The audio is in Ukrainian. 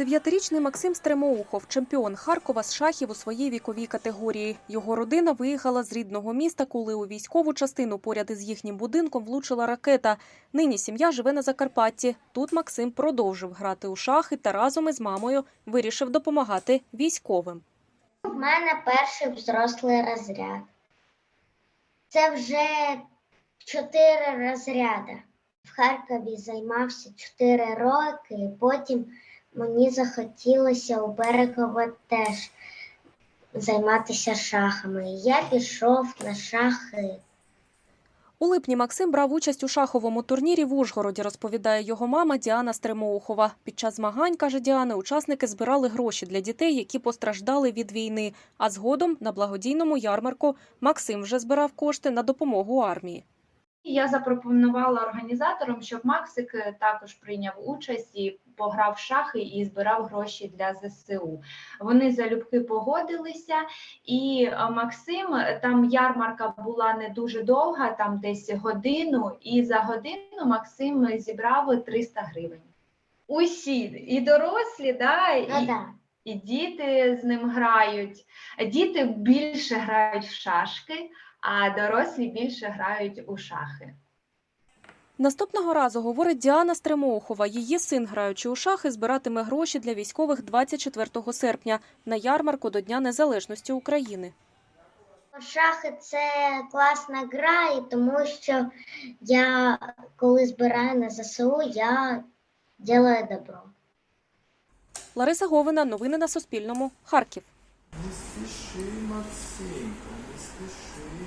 Дев'ятирічний Максим Стремоухов, чемпіон Харкова з шахів у своїй віковій категорії. Його родина виїхала з рідного міста, коли у військову частину поряд із їхнім будинком влучила ракета. Нині сім'я живе на Закарпатті. Тут Максим продовжив грати у шахи та разом із мамою вирішив допомагати військовим. У мене перший взрослий розряд. Це вже чотири розряди. В Харкові займався чотири роки, потім мені захотілося у Берегово теж займатися шахами. Я пішов на шахи. У липні Максим брав участь у шаховому турнірі в Ужгороді, розповідає його мама Діана Стремоухова. Під час змагань, каже Діана, учасники збирали гроші для дітей, які постраждали від війни. А згодом на благодійному ярмарку Максим вже збирав кошти на допомогу армії. Я запропонувала організаторам, щоб Максик е, також прийняв участь і пограв шахи і збирав гроші для ЗСУ. Вони залюбки погодилися, і е, Максим е, там ярмарка була не дуже довга, там десь годину, і за годину Максим зібрав 300 гривень. Усі, і дорослі, да, і, да. І діти з ним грають. Діти більше грають в шашки, а дорослі більше грають у шахи. Наступного разу, говорить Діана Стремоухова, її син, граючи у шахи, збиратиме гроші для військових 24 серпня на ярмарку до Дня Незалежності України. Шахи це класна гра, і тому що я, коли збираю на ЗСУ, я роблю добро. Лариса Говина, новини на Суспільному, Харків. Не спіши, Максимко, не спіши.